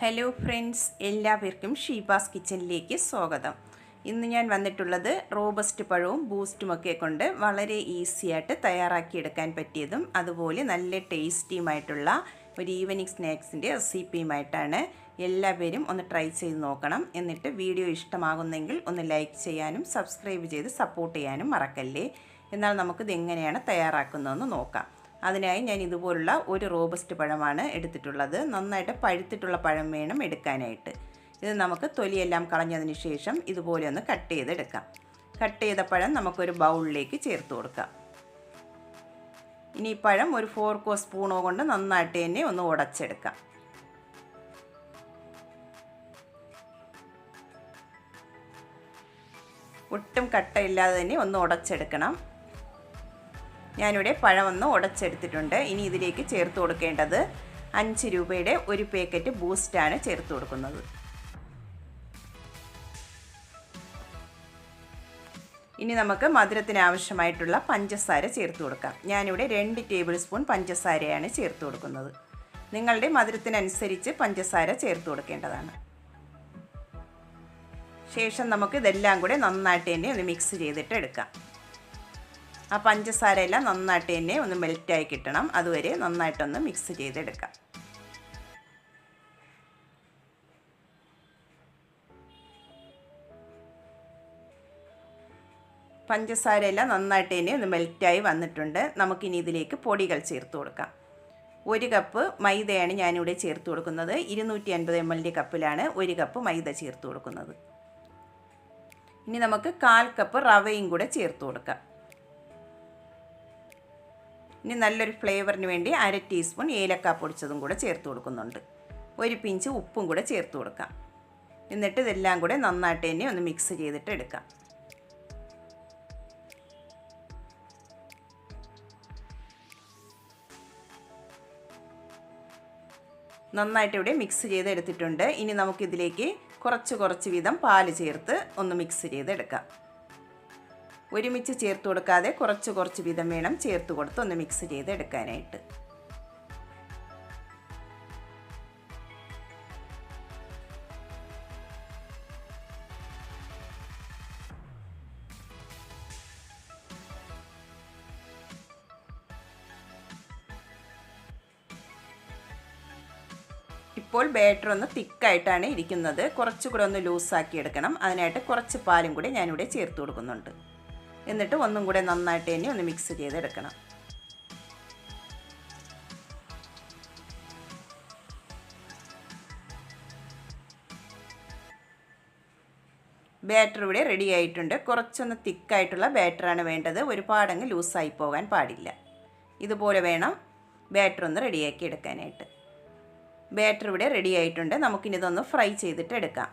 Hello friends എല്ലാവർക്കും ഷീബാസ് കിച്ചണിലേക്ക് സ്വാഗതം. ഇന്ന് ഞാൻ വന്നിട്ടുള്ളത് റോബസ്റ്റ് പഴവും ബൂസ്റ്റുമൊക്കെ കൊണ്ട് വളരെ ഈസി ആയിട്ട് തയ്യാറാക്കിയെടുക്കാൻ പറ്റിയതും അതുപോലെ നല്ല ടേസ്റ്റിയുമായിട്ടുള്ള ഒരു ഈവനിങ് സ്നാക്സിന്റെ റെസിപ്പിയുമായിട്ടാണ് എല്ലാവരും ഒന്ന് ട്രൈ ചെയ്ത് നോക്കണം. എന്നിട്ട് വീഡിയോ ഇഷ്ടമാകുന്നെങ്കിൽ ഒന്ന് ലൈക്ക് ചെയ്യാനും സബ്സ്ക്രൈബ് ചെയ്ത് സപ്പോർട്ട് ചെയ്യാനും മറക്കല്ലേ. എന്നാൽ നമുക്കിത് എങ്ങനെയാണ് തയ്യാറാക്കുന്നതെന്ന് നോക്കാം. അതിനായി ഞാൻ ഇതുപോലുള്ള ഒരു റോബസ്റ്റ് പഴമാണ് എടുത്തിട്ടുള്ളത്. നന്നായിട്ട് പഴുത്തിട്ടുള്ള പഴം വേണം എടുക്കാനായിട്ട്. ഇത് നമുക്ക് തൊലിയെല്ലാം കളഞ്ഞതിന് ശേഷം ഇതുപോലെ ഒന്ന് കട്ട് ചെയ്തെടുക്കാം. കട്ട് ചെയ്ത പഴം നമുക്കൊരു ബൗളിലേക്ക് ചേർത്ത് കൊടുക്കാം. ഇനി പഴം ഒരു ഫോർക്കോ സ്പൂണോ കൊണ്ട് നന്നായിട്ട് തന്നെ ഒന്ന് ഉടച്ചെടുക്കാം. ഒട്ടും കട്ടയില്ലാതെ തന്നെ ഒന്ന് ഉടച്ചെടുക്കണം. ഞാനിവിടെ പഴമൊന്ന് ഉടച്ചെടുത്തിട്ടുണ്ട്. ഇനി ഇതിലേക്ക് ചേർത്ത് കൊടുക്കേണ്ടത് അഞ്ച് രൂപയുടെ ഒരു പാക്കറ്റ് ബൂസ്റ്റാണ് ചേർത്ത് കൊടുക്കുന്നത്. ഇനി നമുക്ക് മധുരത്തിന് ആവശ്യമായിട്ടുള്ള പഞ്ചസാര ചേർത്ത് കൊടുക്കാം. ഞാനിവിടെ രണ്ട് ടേബിൾ സ്പൂൺ പഞ്ചസാരയാണ് ചേർത്ത് കൊടുക്കുന്നത്. നിങ്ങളുടെ മധുരത്തിനനുസരിച്ച് പഞ്ചസാര ചേർത്ത് കൊടുക്കേണ്ടതാണ്. ശേഷം നമുക്ക് ഇതെല്ലാം കൂടെ നന്നായിട്ട് തന്നെ ഒന്ന് മിക്സ് ചെയ്തിട്ട് എടുക്കാം. ആ പഞ്ചസാര എല്ലാം നന്നായിട്ട് തന്നെ ഒന്ന് മെൽറ്റായി കിട്ടണം. അതുവരെ നന്നായിട്ടൊന്ന് മിക്സ് ചെയ്തെടുക്കാം. പഞ്ചസാര എല്ലാം നന്നായിട്ട് തന്നെ ഒന്ന് മെൽറ്റായി വന്നിട്ടുണ്ട്. നമുക്കിനി ഇതിലേക്ക് പൊടികൾ ചേർത്ത് കൊടുക്കാം. ഒരു കപ്പ് മൈദയാണ് ഞാനിവിടെ ചേർത്ത് കൊടുക്കുന്നത്. ഇരുന്നൂറ്റി അൻപത് എം എല്ലിന്റെ കപ്പിലാണ് ഒരു കപ്പ് മൈദ ചേർത്ത് കൊടുക്കുന്നത്. ഇനി നമുക്ക് കാൽ കപ്പ് റവയും കൂടെ ചേർത്ത് കൊടുക്കാം. ഇനി നല്ലൊരു ഫ്ലേവറിന് വേണ്ടി അര ടീസ്പൂൺ ഏലക്ക പൊടിച്ചതും കൂടെ ചേർത്ത് കൊടുക്കുന്നുണ്ട്. ഒരു പിഞ്ച് ഉപ്പും കൂടെ ചേർത്ത് കൊടുക്കാം. എന്നിട്ട് ഇതെല്ലാം കൂടെ നന്നായിട്ട് തന്നെ ഒന്ന് മിക്സ് ചെയ്തിട്ട് എടുക്കാം. നന്നായിട്ട് ഇവിടെ മിക്സ് ചെയ്ത് എടുത്തിട്ടുണ്ട് ഇനി നമുക്കിതിലേക്ക് കുറച്ച് കുറച്ച് വീതം പാൽ ചേർത്ത് ഒന്ന് മിക്സ് ചെയ്തെടുക്കാം. ഒരുമിച്ച് ചേർത്ത് കൊടുക്കാതെ കുറച്ച് കുറച്ച് വീതം വേണം ചേർത്ത് കൊടുത്ത് ഒന്ന് മിക്സ് ചെയ്ത് എടുക്കാനായിട്ട്. ഇപ്പോൾ ബാറ്റർ ഒന്ന് തിക്കായിട്ടാണ് ഇരിക്കുന്നത്. കുറച്ചുകൂടെ ഒന്ന് ലൂസാക്കി എടുക്കണം. അതിനായിട്ട് കുറച്ച് പാലും കൂടി ഞാനിവിടെ ചേർത്ത് കൊടുക്കുന്നുണ്ട്. എന്നിട്ട് ഒന്നും കൂടെ നന്നായിട്ട് തന്നെ ഒന്ന് മിക്സ് ചെയ്തെടുക്കണം. ബാറ്റർ ഇവിടെ റെഡി ആയിട്ടുണ്ട്. കുറച്ചൊന്ന് തിക്കായിട്ടുള്ള ബാറ്ററാണ് വേണ്ടത്. ഒരുപാടങ്ങ് ലൂസായി പോകാൻ പാടില്ല. ഇതുപോലെ വേണം ബാറ്റർ ഒന്ന് റെഡിയാക്കി എടുക്കാനായിട്ട്. ബാറ്റർ ഇവിടെ റെഡി ആയിട്ടുണ്ട്. നമുക്കിനിതൊന്ന് ഫ്രൈ ചെയ്തിട്ട് എടുക്കാം.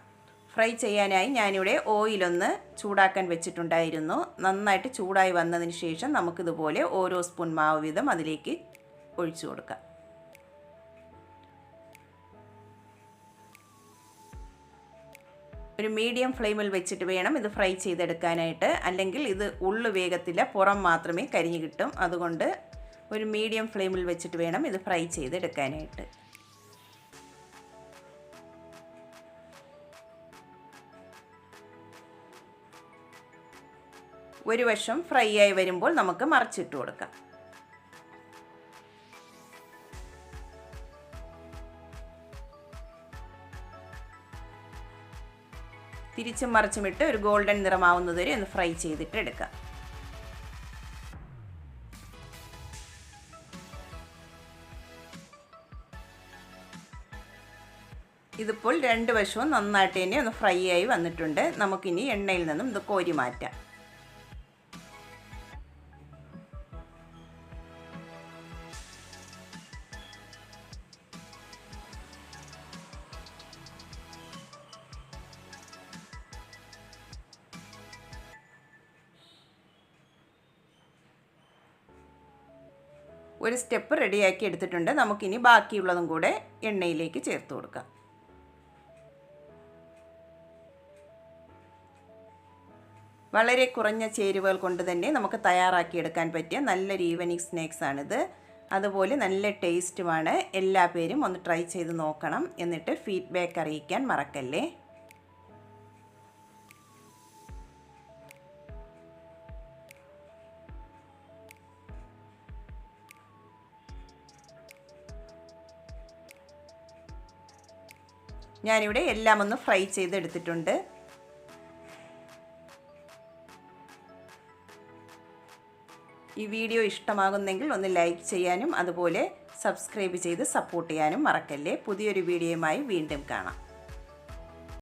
ഫ്രൈ ചെയ്യാനായി ഞാനിവിടെ ഓയിലൊന്ന് ചൂടാക്കാൻ വെച്ചിട്ടുണ്ടായിരുന്നു. നന്നായിട്ട് ചൂടായി വന്നതിന് ശേഷം നമുക്കിതുപോലെ ഓരോ സ്പൂൺ മാവ് വീതം അതിലേക്ക് ഒഴിച്ചു കൊടുക്കാം. ഒരു മീഡിയം ഫ്ലെയിമിൽ വെച്ചിട്ട് വേണം ഇത് ഫ്രൈ ചെയ്തെടുക്കാനായിട്ട്. അല്ലെങ്കിൽ ഇത് ഉള്ളു വേഗത്തില്ല പുറം മാത്രമേ കരിഞ്ഞു കിട്ടും. അതുകൊണ്ട് ഒരു മീഡിയം ഫ്ലെയിമിൽ വെച്ചിട്ട് വേണം ഇത് ഫ്രൈ ചെയ്തെടുക്കാനായിട്ട്. ഒരു വശം ഫ്രൈ ആയി വരുമ്പോൾ നമുക്ക് മറിച്ചിട്ട് കൊടുക്കാം. തിരിച്ചും മറിച്ചുമിട്ട് ഒരു ഗോൾഡൻ നിറമാവുന്നതുവരെ ഒന്ന് ഫ്രൈ ചെയ്തിട്ട് എടുക്കാം. ഇതിപ്പോൾ രണ്ട് വശവും നന്നായിട്ട് തന്നെ ഒന്ന് ഫ്രൈ ആയി വന്നിട്ടുണ്ട്. നമുക്കിനി എണ്ണയിൽ നിന്നും ഇത് കോരി മാറ്റാം. ഒരു സ്റ്റെപ്പ് റെഡിയാക്കി എടുത്തിട്ടുണ്ട്. നമുക്കിനി ബാക്കിയുള്ളതും കൂടെ എണ്ണയിലേക്ക് ചേർത്ത് കൊടുക്കാം. വളരെ കുറഞ്ഞ ചേരുവകൾ കൊണ്ട് തന്നെ നമുക്ക് തയ്യാറാക്കിയെടുക്കാൻ പറ്റിയ നല്ലൊരു ഈവനിങ് സ്നാക്സാണിത് അതുപോലെ നല്ല ടേസ്റ്റുമാണ്. എല്ലാ പേരും ഒന്ന് ട്രൈ ചെയ്ത് നോക്കണം. എന്നിട്ട് ഫീഡ്ബാക്ക് അറിയിക്കാൻ മറക്കല്ലേ. ഞാനിവിടെ എല്ലാം ഒന്ന് ഫ്രൈ ചെയ്തെടുത്തിട്ടുണ്ട്. ഈ വീഡിയോ ഇഷ്ടമാകുന്നെങ്കിൽ ഒന്ന് ലൈക്ക് ചെയ്യാനും അതുപോലെ സബ്സ്ക്രൈബ് ചെയ്ത് സപ്പോർട്ട് ചെയ്യാനും മറക്കല്ലേ? പുതിയൊരു വീഡിയോയുമായി വീണ്ടും കാണാം.